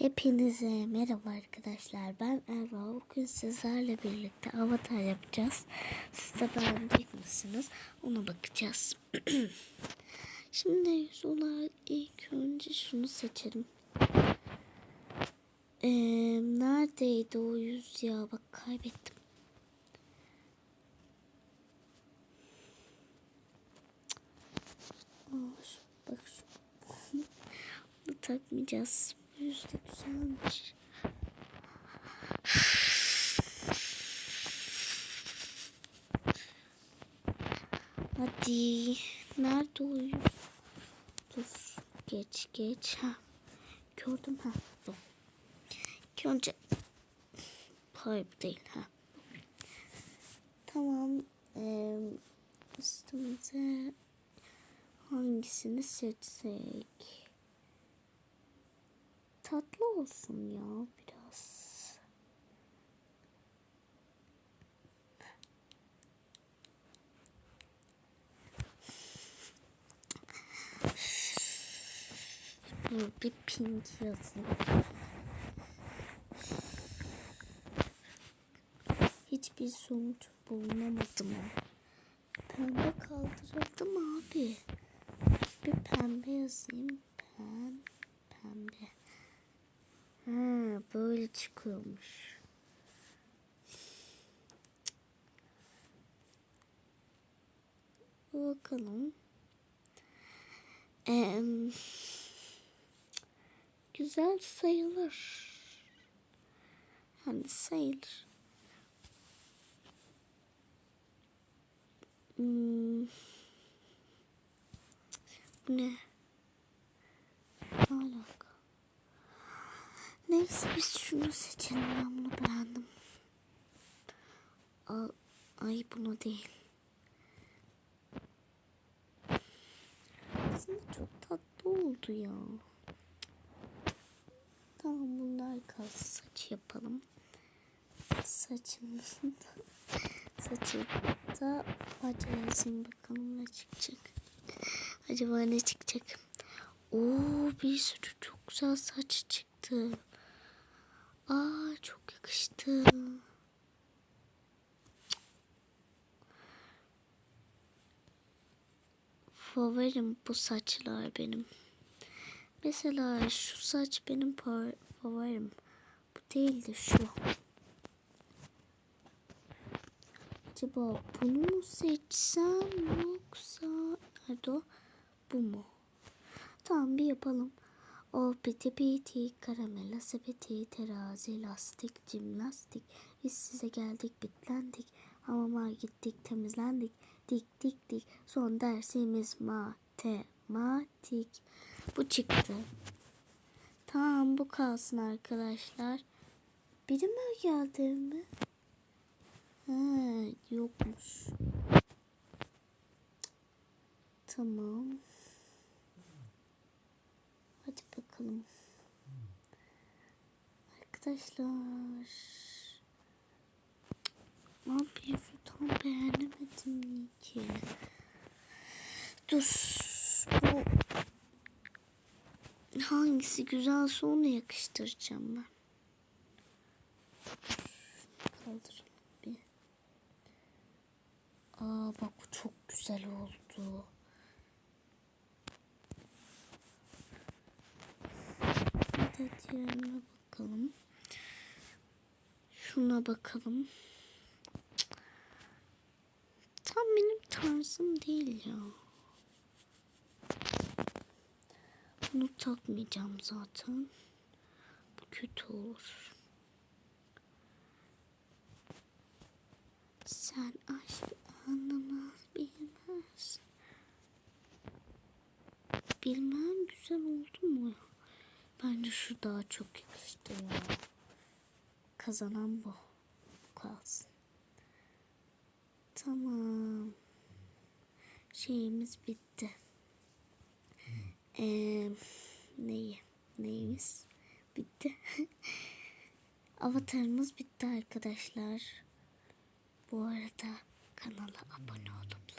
Hepinize merhaba arkadaşlar. Ben Erva. Bugün sizlerle birlikte avatar yapacağız. Siz de beğenecek misiniz? Ona bakacağız. Şimdi yüz ilk önce şunu seçelim. Ee, neredeydi o yüz ya? Bak kaybettim. Bak şu. Bunu takmayacağız. Yüz de güzelmiş. Hadi. Nerede o yüz? Dur. Geç geç. Ha. Gördüm ha. Bu. İlk önce. Hayır değil ha. Tamam. Ee, üstümüze hangisini seçsek? Tatlı olsun ya biraz. Bir pink yazayım. Hiçbir sonuç bulunamadım. Pembe kaldırıldı mı abi? Bir pembe yazayım. Pem, pembe. Ha, böyle çıkıyormuş. Bakalım. Ee, güzel sayılır. Hani sayılır. Hmm. Ne? Ne alaka? Neyse biz şunu seçelim. Ben bunu beğendim. Aa, ay bunu değil. Aslında çok tatlı oldu ya. Tamam bunlar kalsın. Saç yapalım. Saçımızın da saçı da yazayım bakalım ne çıkacak. Acaba ne çıkacak? Oo bir sürü çok güzel saç çıktı. Aa çok yakıştı. Favorim bu saçlar benim. Mesela şu saç benim favorim. Bu değil de şu. Acaba bunu mu seçsem yoksa nerede o? Bu mu? Tamam bir yapalım. O piti piti, karamela sepeti, terazi, lastik, jimnastik. Biz size geldik, bitlendik. Hamama gittik, temizlendik. Dik dik dik. Son dersimiz matematik. Bu çıktı. Tamam bu kalsın arkadaşlar. Biri mi geldi mi? Ha, yokmuş. Tamam. Hadi bakalım. Arkadaşlar. Abi tam beğenemedim ki. Dur. Bu hangisi güzelse onu yakıştıracağım ben. Kaldıralım bir. Aa bak bu çok güzel oldu. Hadi diğerine bakalım. Şuna bakalım. Tam benim tarzım değil ya. Bunu takmayacağım zaten. Bu kötü olur. Sen aşk anlamaz bilmez. Bilmem güzel oldu mu? Bence şu daha çok yakıştı ya. Kazanan bu. Kalsın. Tamam. Şeyimiz bitti. Ee, neyi? Neyimiz? Bitti. Avatarımız bitti arkadaşlar. Bu arada kanala abone olup